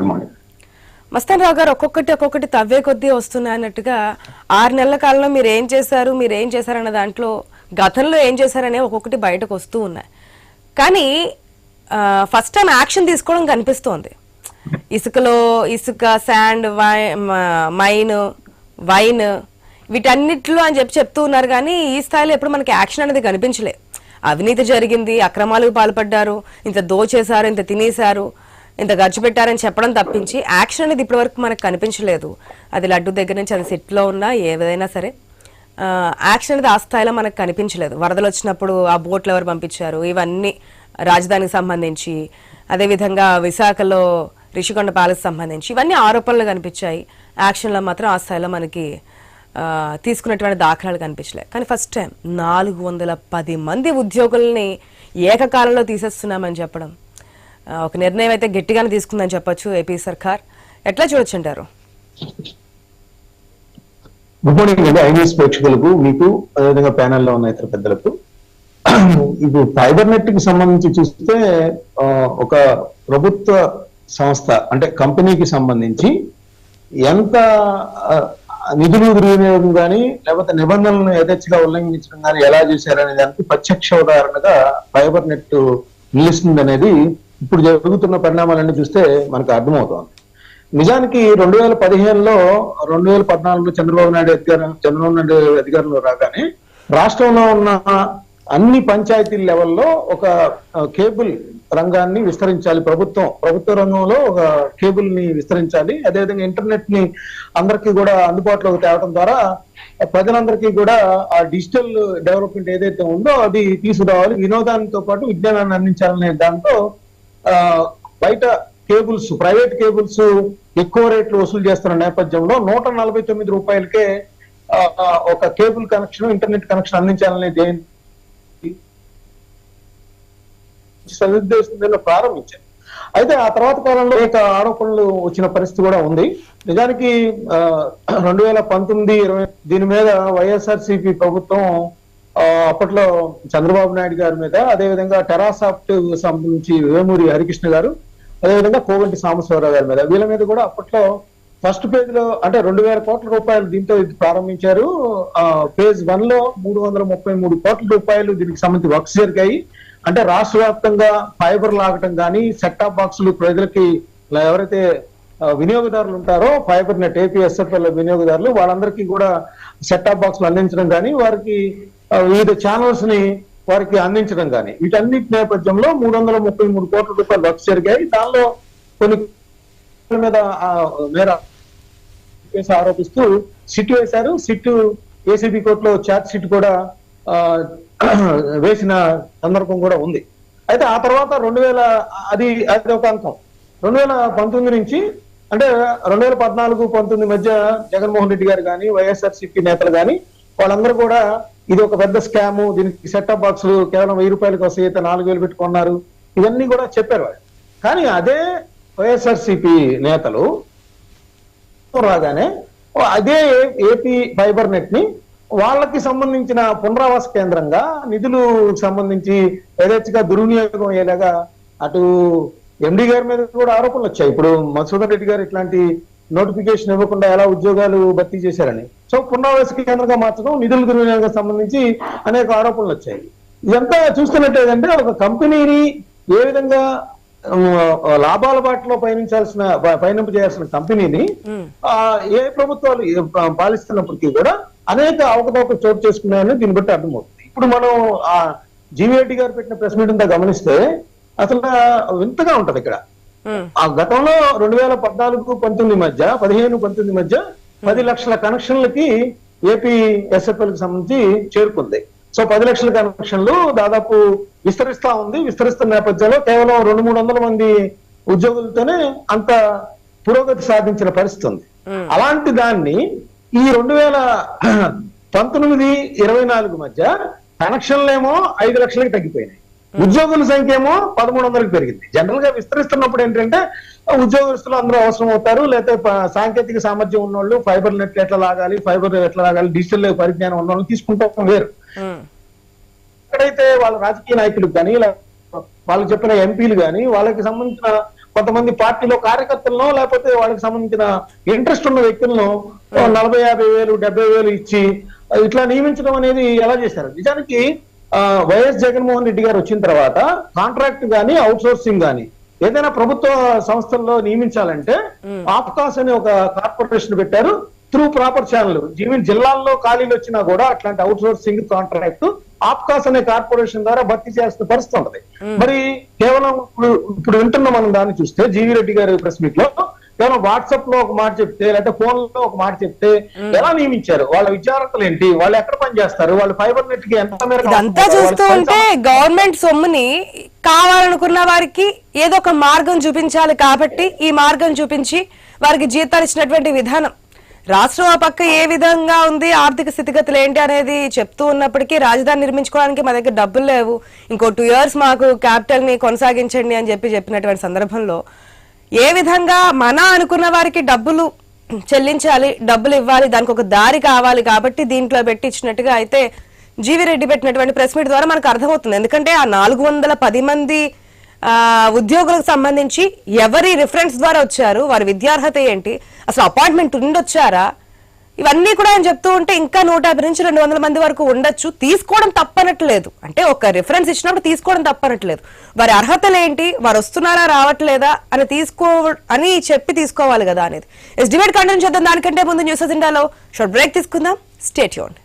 Good morning Mastan రావు గారు ఒక్కొక్కటి ఒక్కొక్కటి తవ్వే కొద్దీ వస్తున్నాయి అన్నట్టుగా ఆరు నెలల కాలంలో మీరు ఏం చేశారు మీరు ఏం చేశారన్న దాంట్లో గతంలో ఏం చేశారనే ఒక్కొక్కటి బయటకు వస్తూ ఉన్నాయి. కానీ ఫస్ట్ టైం యాక్షన్ తీసుకోవడం కనిపిస్తోంది. ఇసుకలో ఇసుక శాండ్ మైన్ వైన్ వీటన్నిటిలో అని చెప్పి చెప్తూ ఉన్నారు కానీ ఈ స్థాయిలో ఎప్పుడు మనకి యాక్షన్ అనేది కనిపించలేదు అవినీతి జరిగింది అక్రమాలకు పాల్పడ్డారు ఇంత దోచేశారు ఇంత తినేశారు ఇంత ఖర్చు పెట్టారని చెప్పడం తప్పించి యాక్షన్ అనేది ఇప్పటివరకు మనకు కనిపించలేదు. అది లడ్డు దగ్గర నుంచి అది సిట్లో ఉన్నా ఏదైనా సరే. యాక్షన్ అనేది ఆ స్థాయిలో మనకు కనిపించలేదు. వరదలు వచ్చినప్పుడు ఆ బోట్లు ఎవరు పంపించారు? ఇవన్నీ రాజధానికి సంబంధించి అదేవిధంగా విశాఖలో రిషికొండ ప్యాలెస్ సంబంధించి ఇవన్నీ ఆరోపణలు కనిపించాయి. యాక్షన్లో మాత్రం ఆ స్థాయిలో మనకి తీసుకున్నటువంటి దాఖలాలు కనిపించలే. కానీ ఫస్ట్ టైం నాలుగు వందల పది మంది ఉద్యోగుల్ని ఏకకాలంలో తీసేస్తున్నామని చెప్పడం. ఒక నిర్ణయం అయితే గట్టిగానే తీసుకుందని చెప్పొచ్చు ఏపీ సర్కార్. ఎట్లా చూడొచ్చు అంటారు గుడ్ మార్నింగ్ అండి ఐన్యూస్ ప్రేక్షకులకు మీకు అదేవిధంగా ప్యానెల్లో ఉన్న ఇతర పెద్దలకు. ఇప్పుడు ఫైబర్ నెట్కి సంబంధించి చూస్తే ఒక ప్రభుత్వ సంస్థ అంటే కంపెనీకి సంబంధించి ఎంత నిధులు దుర్వినియోగం కానీ లేకపోతే నిబంధనలను యథేచ్ఛగా ఉల్లంఘించడం కానీ ఎలా చేశారనే దానికి ప్రత్యక్ష ఉదాహరణగా ఫైబర్ నెట్ నిలుస్తుంది అనేది ఇప్పుడు జరుగుతున్న పరిణామాలన్నీ చూస్తే మనకు అర్థమవుతోంది. నిజానికి రెండు వేల పదిహేనులో రెండు వేల పద్నాలుగులో చంద్రబాబు నాయుడు అధికారం చంద్రబాబు నాయుడు అధికారంలో రాగానే రాష్ట్రంలో ఉన్న అన్ని పంచాయతీ లెవెల్లో ఒక కేబుల్ రంగాన్ని విస్తరించాలి. ప్రభుత్వం ప్రభుత్వ రంగంలో ఒక కేబుల్ని విస్తరించాలి. అదేవిధంగా ఇంటర్నెట్ని అందరికీ కూడా అందుబాటులోకి తేవడం ద్వారా ప్రజలందరికీ కూడా ఆ డిజిటల్ డెవలప్మెంట్ ఏదైతే ఉందో అది తీసుకురావాలి. వినోదానితో పాటు విజ్ఞానాన్ని అందించాలనే దాంతో బయట కేబుల్స్ ప్రైవేట్ కేబుల్స్ ఎక్కువ రేట్లు వసూలు చేస్తున్న నేపథ్యంలో నూట నలభై తొమ్మిది రూపాయలకే ఒక కేబుల్ కనెక్షన్ ఇంటర్నెట్ కనెక్షన్ అందించాలనే ధ్యేయం సదుద్దేశంలో ప్రారంభించారు. అయితే ఆ తర్వాత కాలంలో అనేక ఆరోపణలు వచ్చిన పరిస్థితి కూడా ఉంది. నిజానికి రెండు వేల పంతొమ్మిది ఇరవై దీని మీద వైఎస్ఆర్సీపీ ప్రభుత్వం అప్పట్లో చంద్రబాబు నాయుడు గారి మీద అదేవిధంగా టెరాసాఫ్ట్ సంబంధించి వేమూరి హరికృష్ణ గారు అదేవిధంగా కోవంటి సాంబశివరావు గారి మీద. వీళ్ళ మీద కూడా అప్పట్లో ఫస్ట్ పేజ్లో అంటే రెండు వేల కోట్ల రూపాయలు దీంతో ఇది ప్రారంభించారు. ఆ పేజ్ వన్లో మూడు వందల ముప్పై మూడు కోట్ల రూపాయలు దీనికి సంబంధించి వర్క్స్ జరిగాయి. అంటే రాష్ట్ర వ్యాప్తంగా ఫైబర్ లాగటం కానీ సెట్టాప్ బాక్సులు ప్రజలకి ఇలా ఎవరైతే వినియోగదారులు ఉంటారో ఫైబర్ నెట్ ఏపీఎస్ఎఫ్ఎల్ వినియోగదారులు వాళ్ళందరికీ కూడా సెట్టాప్ బాక్సులు అందించడం కానీ వారికి వివిధ ఛానల్స్ని వారికి అందించడం కానీ వీటన్నిటి నేపథ్యంలో మూడు వందల ముప్పై మూడు కోట్ల రూపాయలు వర్క్స్ జరిగాయి. దానిలో కొన్ని మీద మేర ఆరోపిస్తూ సిట్ వేశారు. సిట్ ఏసీబీ కోర్టులో చార్జ్ షీట్ కూడా వేసిన సందర్భం కూడా ఉంది. అయితే ఆ తర్వాత రెండు వేల అది అది ఒక అంతం రెండు వేల పంతొమ్మిది నుంచి అంటే రెండు వేల పద్నాలుగు పంతొమ్మిది మధ్య జగన్మోహన్ రెడ్డి గారు కానీ వైఎస్ఆర్సీపీ నేతలు కానీ వాళ్ళందరూ కూడా ఇది ఒక పెద్ద స్కామ్ దీనికి సెటప్ బాక్సులు కేవలం వెయ్యి రూపాయలకు వస్తాయి అయితే నాలుగు వేలు పెట్టుకున్నారు. ఇవన్నీ కూడా చెప్పారు వాళ్ళు. కానీ అదే వైఎస్ఆర్సీపీ నేతలు రాగానే అదే ఏపీ ఫైబర్ నెట్ని వాళ్ళకి సంబంధించిన పునరావాస కేంద్రంగా నిధులు సంబంధించి యథేచ్ఛగా దుర్వినియోగం అయ్యేలాగా అటు ఎండి గారి మీద కూడా ఆరోపణలు వచ్చాయి. ఇప్పుడు మధుసూదన్ రెడ్డి గారు ఇట్లాంటి నోటిఫికేషన్ ఇవ్వకుండా ఎలా ఉద్యోగాలు భర్తీ చేశారని. సో పునరావాస కేంద్రంగా మార్చడం నిధుల దుర్వినియోగం సంబంధించి అనేక ఆరోపణలు వచ్చాయి. ఇదంతా చూస్తున్నట్టేదంటే ఒక కంపెనీని ఏ విధంగా లాభాల బాటలో పయనించాల్సిన పయనింపు చేయాల్సిన కంపెనీని ఆ, ఏ ప్రభుత్వాలు పాలిస్తున్నప్పటికీ కూడా అనేక అవకతవకలు చోటు చేసుకున్నాయని దీన్ని బట్టి అర్థమవుతుంది. ఇప్పుడు మనం ఆ జీవీరెడ్డి గారు పెట్టిన ప్రెస్ మీట్ అంతా గమనిస్తే అసలు వింతగా ఉంటది ఇక్కడ. ఆ గతంలో రెండు వేల పద్నాలుగు పంతొమ్మిది మధ్య పదిహేను పంతొమ్మిది మధ్య పది లక్షల కనెక్షన్లకి ఏపీ ఎస్ఎఫ్ఎల్కి సంబంధించి చేరుకుంది. సో పది లక్షల కనెక్షన్లు దాదాపు విస్తరిస్తా ఉంది. విస్తరిస్తున్న నేపథ్యంలో కేవలం రెండు మూడు వందల మంది ఉద్యోగులతోనే అంత పురోగతి సాధించిన పరిస్థితి ఉంది. అలాంటి దాన్ని ఈ రెండు వేల పంతొమ్మిది ఇరవై నాలుగు మధ్య కనెక్షన్లేమో ఐదు లక్షలకి తగ్గిపోయినాయి. ఉద్యోగుల సంఖ్య ఏమో పదమూడు వందలకు పెరిగింది. జనరల్గా విస్తరిస్తున్నప్పుడు ఏంటంటే ఉద్యోగస్తులు అందరూ అవసరం అవుతారు లేకపోతే సాంకేతిక సామర్థ్యం ఉన్నోళ్ళు ఫైబర్ నెట్ ఎట్లా లాగాలి ఫైబర్ ఎట్లా లాగాలి డిజిటల్ పరిజ్ఞానం ఉన్న వాళ్ళు తీసుకుంటాం వేరు. ఎక్కడైతే వాళ్ళ రాజకీయ నాయకులకు కానీ ఇలా వాళ్ళకి చెప్పిన ఎంపీలు కానీ వాళ్ళకి సంబంధించిన కొంతమంది పార్టీలో కార్యకర్తలను లేకపోతే వాళ్ళకి సంబంధించిన ఇంట్రెస్ట్ ఉన్న వ్యక్తులను నలభై యాభై వేలు డెబ్బై వేలు ఇచ్చి ఇట్లా నియమించడం అనేది ఎలా చేశారు? నిజానికి వైఎస్ జగన్మోహన్ రెడ్డి గారు వచ్చిన తర్వాత కాంట్రాక్ట్ గాని అవుట్ సోర్సింగ్ గాని ఏదైనా ప్రభుత్వ సంస్థల్లో నియమించాలంటే ఆప్కాస్ అనే ఒక కార్పొరేషన్ పెట్టారు త్రూ ప్రాపర్ ఛానల్. ఈవెన్ జిల్లాల్లో ఖాళీలు వచ్చినా కూడా అట్లాంటి అవుట్ సోర్సింగ్ కాంట్రాక్ట్ ఆప్కాస్ అనే కార్పొరేషన్ ద్వారా భర్తీ చేస్తున్న పరిస్థితి ఉంటది. మరి కేవలం ఇప్పుడు ఇప్పుడు వింటున్న మనం దాన్ని చూస్తే జీవి రెడ్డి గారి ప్రెస్ మీట్లో కేవలం వాట్సాప్లో ఒక మాట చెప్తే లేకపోతే ఫోన్లో ఒక మాట చెప్తే ఎలా నియమించారు? వాళ్ళ విద్యార్థులు ఏంటి? వాళ్ళు ఎక్కడ పని చేస్తారు వాళ్ళు ఫైబర్ నెట్కి ఎంత మేరకు? చూస్తూ ఉంటే గవర్నమెంట్ సొమ్ముని కావాలనుకున్న వారికి ఏదో ఒక మార్గం చూపించాలి కాబట్టి ఈ మార్గం చూపించి వారికి జీతాలు ఇచ్చినటువంటి విధానం. రాష్ట్రం ఆ పక్క ఏ విధంగా ఉంది? ఆర్థిక స్థితిగతులు ఏంటి అనేది చెప్తూ ఉన్నప్పటికీ రాజధాని నిర్మించుకోవడానికి మా దగ్గర డబ్బులు లేవు. ఇంకో టూ ఇయర్స్ మాకు క్యాపిటల్ని కొనసాగించండి అని చెప్పి చెప్పినటువంటి సందర్భంలో ఏ విధంగా మన అనుకున్న వారికి డబ్బులు చెల్లించాలి డబ్బులు ఇవ్వాలి దానికి ఒక దారి కావాలి కాబట్టి దీంట్లో పెట్టించినట్టుగా అయితే జీవి రెడ్డి పెట్టినటువంటి ప్రెస్ మీట్ ద్వారా మనకు అర్థమవుతుంది. ఎందుకంటే ఆ నాలుగు వందల పది మంది ఉద్యోగులకు సంబంధించి ఎవరి రిఫరెన్స్ ద్వారా వచ్చారు వారి విద్యార్హత ఏంటి అసలు అపాయింట్మెంట్ ఉండొచ్చారా ఇవన్నీ కూడా ఆయన చెప్తూ ఉంటే ఇంకా నూట యాభై నుంచి రెండు వందల మంది వరకు ఉండొచ్చు. తీసుకోవడం తప్పనట్లేదు. అంటే ఒక రిఫరెన్స్ ఇచ్చినప్పుడు తీసుకోవడం తప్పనట్లేదు. వారి అర్హతలు ఏంటి? వారు వస్తున్నారా రావట్లేదా అని తీసుకో అని చెప్పి తీసుకోవాలి కదా అనేది. ఎస్ డిబేట్ కంటిన్యూ చేద్దాం. దానికంటే ముందు న్యూస్ ఇండియాలో షార్ట్ బ్రేక్ తీసుకుందాం. స్టేట్ యూన్